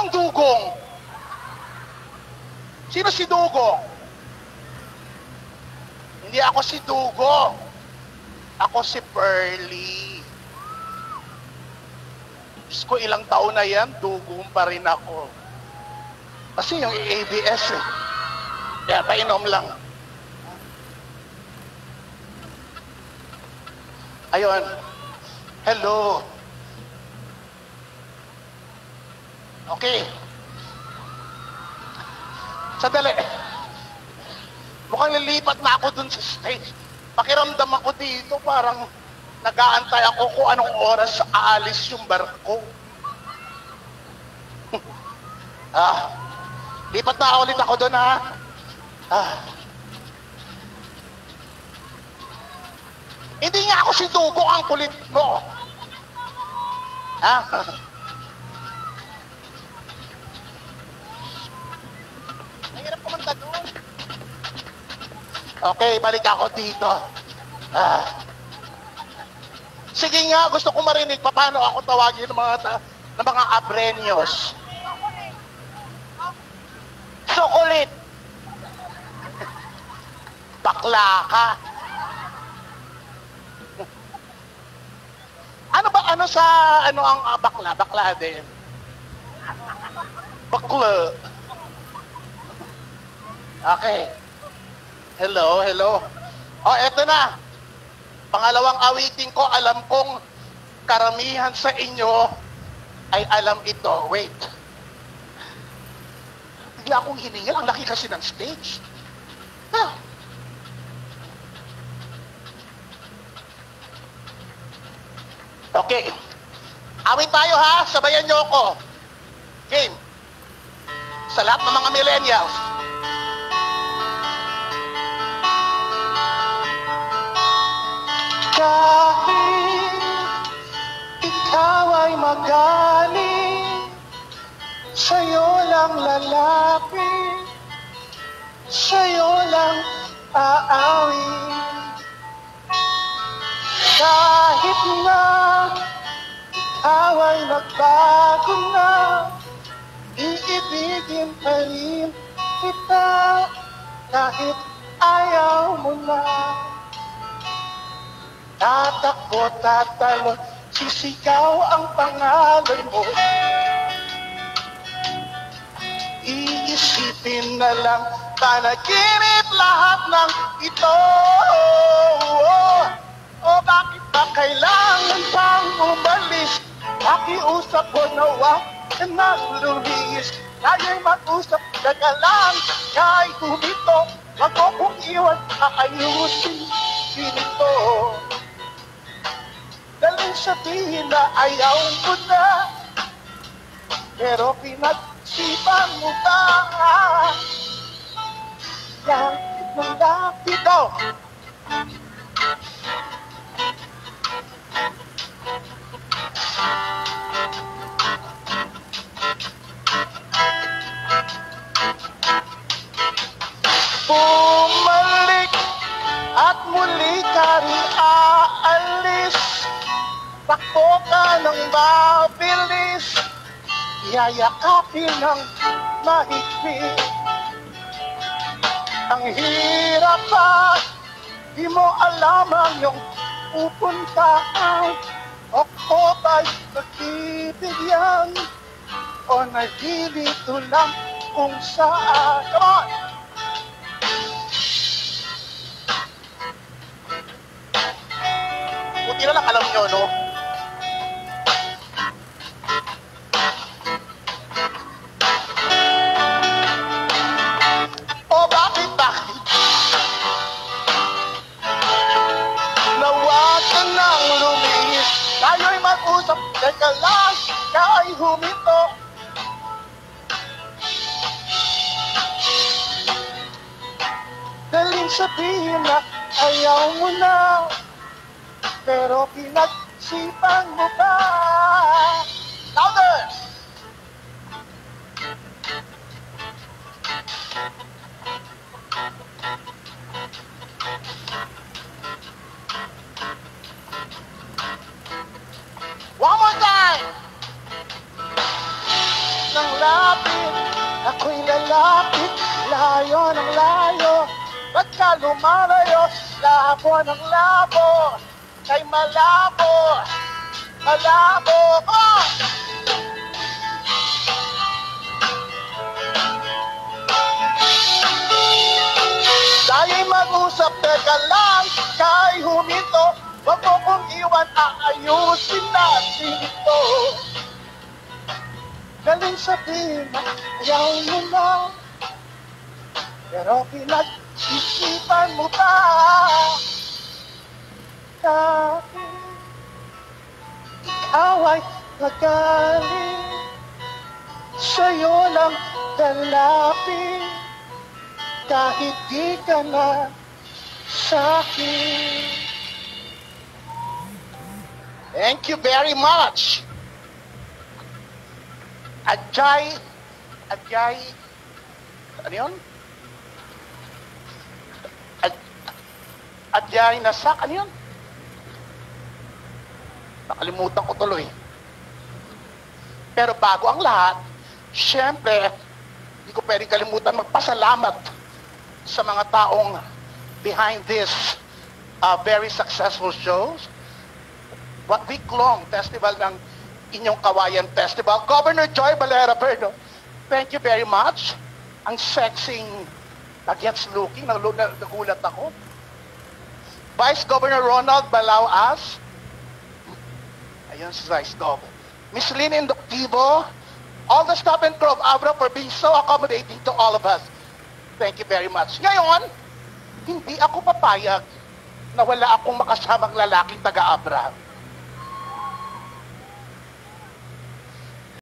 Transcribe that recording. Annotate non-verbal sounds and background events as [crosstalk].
Anong dugong? Sino si Dugong? Hindi ako si Dugong. Ako si Pearly. Diyos ko, ilang taon na yan, dugong pa rin ako. Kasi yung ABS eh. Kaya painom lang. Ayun. Hello. Okay. Sandali. Mukhang lilipat na ako dun sa stage. Pakiramdam ako dito, parang nag-aantay ako kung anong oras aalis yung barko. [laughs] ah, lipat na ulit ako dun ha. Ah. Hindi nga ako si Dugo ang kulit mo. Ha? [laughs] Okay, balik ako dito. Ah. Sige nga, gusto ko marinig pa paano ako tawagin ng mga ng mga abrenyos. Sokulit. [laughs] Bakla ka. [laughs] Ano ba ano sa ano ang ah, bakla? Bakla din. Bakla. Okay. Hello, hello. Oh, eto na. Pangalawang awitin ko, alam kong karamihan sa inyo ay alam ito. Wait. Bigla akong hiningal. Ang laki kasi ng stage. Ah. Okay. Awit tayo ha. Sabayan niyo ako. Game. Sa lahat ng mga millennials. Kahit ikaw ay magaling, sa'yo lang lalapit, sa'yo lang aawin. Kahit na ikaw ay nagbago na, iibigin pa rin kita kahit ayaw mo na. Tatakbo, tatalo, sisigaw ang pangalan mo. Iisipin na lang, panaginip lahat ng ito. O bakit ba kailangan pang umalis? Pakiusap ko na wag ka nang lumis. Kaya'y mag-usap ka na lang, kahit humito. Wag mo kong iwan, aayusin sinito. Daling sabihin na ayaw mo na. Pero pinagsipan mo ba? Yan ng lapit daw Takbo ka ng mabilis Yayakapin ng mahigpit Ang hirap pa Di mo alam ang iyong pupuntaan Ako ba'y nagbibigyan O nagilito lang kung saan Come on! Buti na lang alam nyo, no? Teka lang, kay huminto Daling sabihin na ayaw mo na pero pinagsipan mo ba? Louder! One more time! Nang lapit Ako'y lalapit Layo ng layo Ba't ka lumalayo Labo ng labo Kay malabo Malabo oh! Tayo'y mag-usap, teka lang, kay huminto Huwag mo kong iwan, aayusin natin ito Galing sabihin na ayaw mo na Pero pinag-isipan mo ba Dahil ikaw ay magaling Sa'yo lang lalapit kahit di ka na sa'kin. Thank you very much. Ajay, Ajay, ano yun? Aj, Ajay Nasak, ano yun? Nakalimutan ko tuloy. Pero bago ang lahat, syempre, hindi ko pwedeng kalimutan magpasalamat sa mga taong behind this uh, very successful shows. What week-long festival ng inyong Kawayan Festival. Governor Joy Valera Perno, thank you very much. Ang sexing, agets looking, nag- nag- nagulat ako. Vice Governor Ronald Balao-As, ayun si Vice Gov. Miss Lynn Inductivo, all the staff and crew Abra for being so accommodating to all of us. Thank you very much. Ngayon, hindi ako papayag na wala akong makasamang lalaking taga-Abra.